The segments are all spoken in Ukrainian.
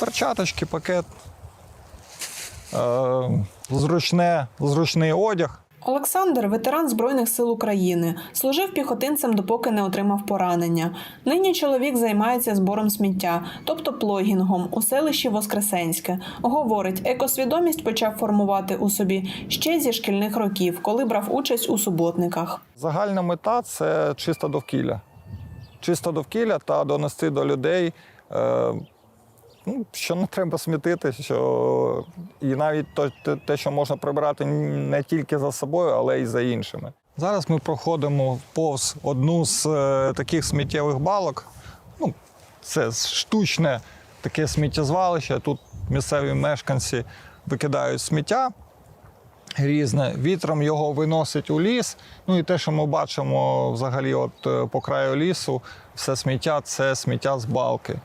перчаточки, пакет, е, зручне, зручний одяг. Олександр ветеран Збройних сил України, служив піхотинцем, допоки не отримав поранення. Нині чоловік займається збором сміття, тобто плогінгом у селищі Воскресенське. Говорить, екосвідомість почав формувати у собі ще зі шкільних років, коли брав участь у суботниках. Загальна мета це чисте довкілля. Чисте довкілля та донести до людей, е, ну, що не треба смітити, що і навіть те, те, що можна прибирати не тільки за собою, але й за іншими. Зараз ми проходимо повз одну з е, таких сміттєвих балок. Ну, це штучне таке сміттєзвалище. Тут місцеві мешканці викидають сміття різне. Вітром його виносить у ліс. Ну і те, що ми бачимо взагалі, от е, по краю лісу, все сміття це сміття з балки.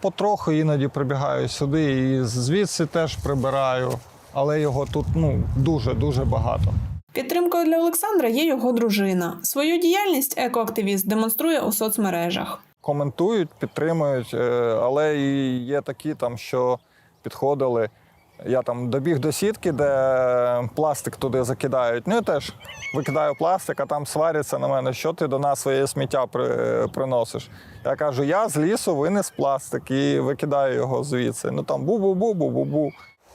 Потроху іноді прибігаю сюди і звідси теж прибираю, але його тут ну, дуже-дуже багато. Підтримкою для Олександра є його дружина. Свою діяльність екоактивіст демонструє у соцмережах. коментують, підтримують, е, але і є такі, там, що підходили. Я там добіг до сітки, де пластик туди закидають. Ну, я теж викидаю пластик, а там сваряться на мене, що ти до нас своє сміття при, приносиш. Я кажу, я з лісу винес пластик і викидаю його звідси. Ну там бу-бу-бу, бу-бу-бу.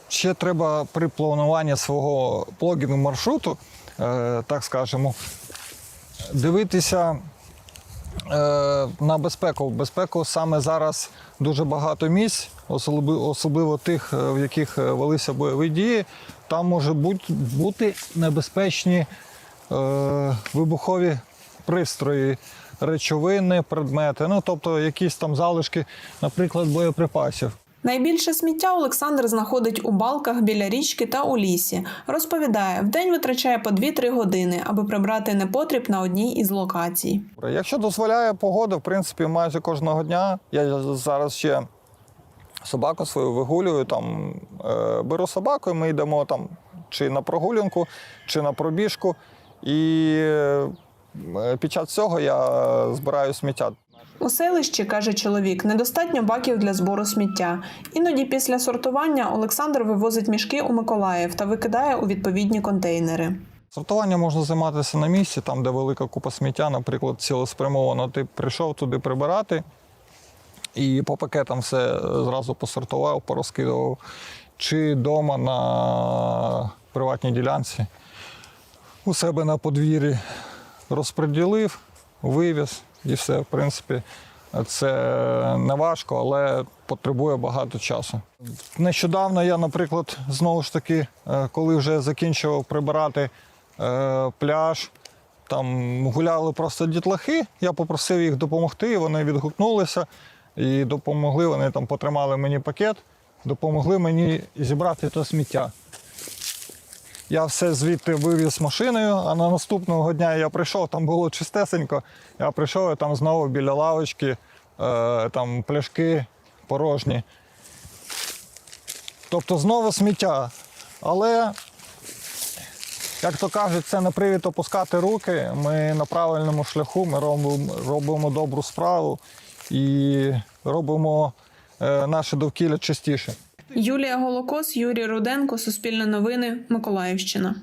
Ще треба при плануванні свого плогінгу маршруту, е, так скажемо, дивитися на безпеку. Безпеку саме зараз дуже багато місць, особливо, тих, е, в яких е, велися бойові дії. Там можуть бути, небезпечні е, вибухові пристрої, речовини, предмети, ну тобто якісь там залишки, наприклад, боєприпасів. Найбільше сміття Олександр знаходить у балках біля річки та у лісі. Розповідає, вдень витрачає по 2-3 години, аби прибрати непотріб на одній із локацій. Якщо дозволяє погода, в принципі, майже кожного дня. Я зараз ще собаку свою вигулюю, там, е, беру собаку, і ми йдемо там чи на прогулянку, чи на пробіжку. І е, під час цього я збираю сміття. У селищі, каже чоловік, недостатньо баків для збору сміття. Іноді після сортування Олександр вивозить мішки у Миколаїв та викидає у відповідні контейнери. Сортування можна займатися на місці, там, де велика купа сміття, наприклад, цілеспрямовано ти прийшов туди прибирати і по пакетам все зразу посортував, порозкидував. Чи вдома на приватній ділянці у себе на подвір'ї розподілив, вивіз і все. В принципі, це не важко, але потребує багато часу. Нещодавно я, наприклад, знову ж таки, е, коли вже закінчував прибирати е, пляж, там гуляли просто дітлахи, я попросив їх допомогти, вони відгукнулися і допомогли. Вони там потримали мені пакет, допомогли мені зібрати те сміття. Я все звідти вивіз машиною, а на наступного дня я прийшов, там було чистесенько. Я прийшов і там знову біля лавочки, е, там пляшки порожні. Тобто знову сміття. Але, як то кажуть, це не привід опускати руки. Ми на правильному шляху, ми робимо, робимо добру справу і робимо е, наше довкілля чистіше. Юлія Голокос, Юрій Руденко, Суспільне новини, Миколаївщина.